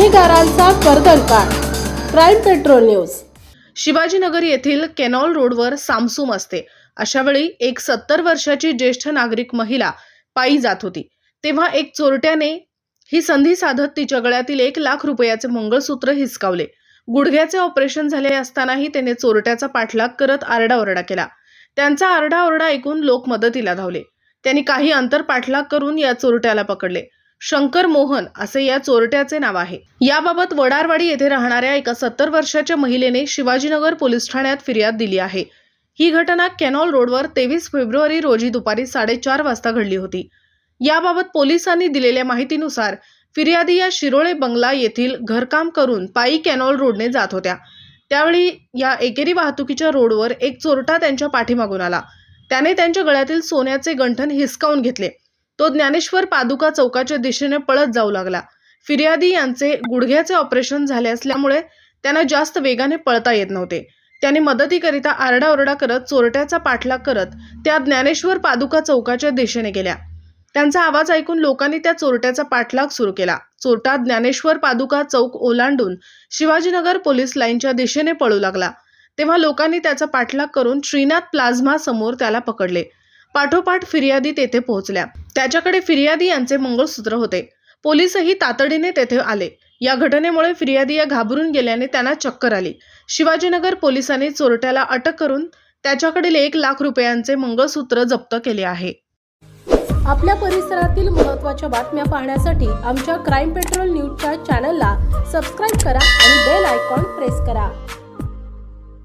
गुन्हेगारांचा कर्दनकाळ crime petrol news. Shivajinagar येथील canal रोडवर सामसूम असते. अशावेळी एक सत्तर वर्षाची ज्येष्ठ नागरिक महिला पायी जात होती. तेव्हा एक चोरट्याने ही संधी साधत तिच्या गळ्यातील एक लाख रुपयाचे मंगळसूत्र हिसकावले. गुडघ्याचे ऑपरेशन झाले असतानाही त्याने चोरट्याचा पाठलाग करत आरडाओरडा केला. त्यांचा आरडाओरडा ऐकून लोक मदतीला धावले. त्यांनी काही अंतर पाठलाग करून या चोरट्याला पकडले. शंकर मोहन असे या चोरट्याचे नाव आहे. याबाबत वडारवाडी येथे राहणाऱ्या एका सत्तर वर्षाच्या महिलेने शिवाजीनगर पोलीस ठाण्यात फिर्याद दिली आहे. ही घटना कॅनॉल रोडवर तेवीस फेब्रुवारी रोजी दुपारी साडेचार वाजता घडली होती. याबाबत पोलिसांनी दिलेल्या माहितीनुसार फिर्यादी या शिरोळे बंगला येथील घरकाम करून पायी कॅनॉल रोडने जात होत्या. त्यावेळी या एकेरी वाहतुकीच्या रोडवर एक चोरटा त्यांच्या पाठीमागून आला. त्याने त्यांच्या गळ्यातील सोन्याचे गंठन हिसकावून घेतले. तो ज्ञानेश्वर पादुका चौकाच्या दिशेने पळत जाऊ लागला. फिर्यादी यांचे गुडघ्याचे ऑपरेशन झाले असल्यामुळे त्यांना जास्त वेगाने पळता येत नव्हते. त्यांनी मदतीकरिता आरडाओरडा करत चोरट्याचा पाठलाग करत त्या ज्ञानेश्वर पादुका चौकाच्या दिशेने गेल्या. त्यांचा आवाज ऐकून लोकांनी त्या चोरट्याचा पाठलाग सुरू केला. चोरटा ज्ञानेश्वर पादुका चौक ओलांडून शिवाजीनगर पोलीस लाईनच्या दिशेने पळू लागला. तेव्हा लोकांनी त्याचा पाठलाग करून श्रीनाथ प्लाझ्मा समोर त्याला पकडले. पाठोपाठ फिर्यादी तेथे पोहोचल्या. त्याच्याकडे फिर्यादी यांचे मंगळसूत्र होते. पोलीसही तातडीने तेथे आले. या घटनेमुळे फिर्यादी या घाबरून गेल्याने त्यांना चक्कर आली. शिवाजीनगर पोलिसांनी चोरट्याला अटक करून त्याच्याकडील एक लाख रुपयांचे मंगळसूत्र जप्त केले आहे. आपल्या परिसरातील महत्त्वाच्या बातम्या पाहण्यासाठी आमच्या क्राईम पेट्रोल न्यूजच्या चॅनलला सबस्क्राईब करा आणि बेल आयकॉन प्रेस करा.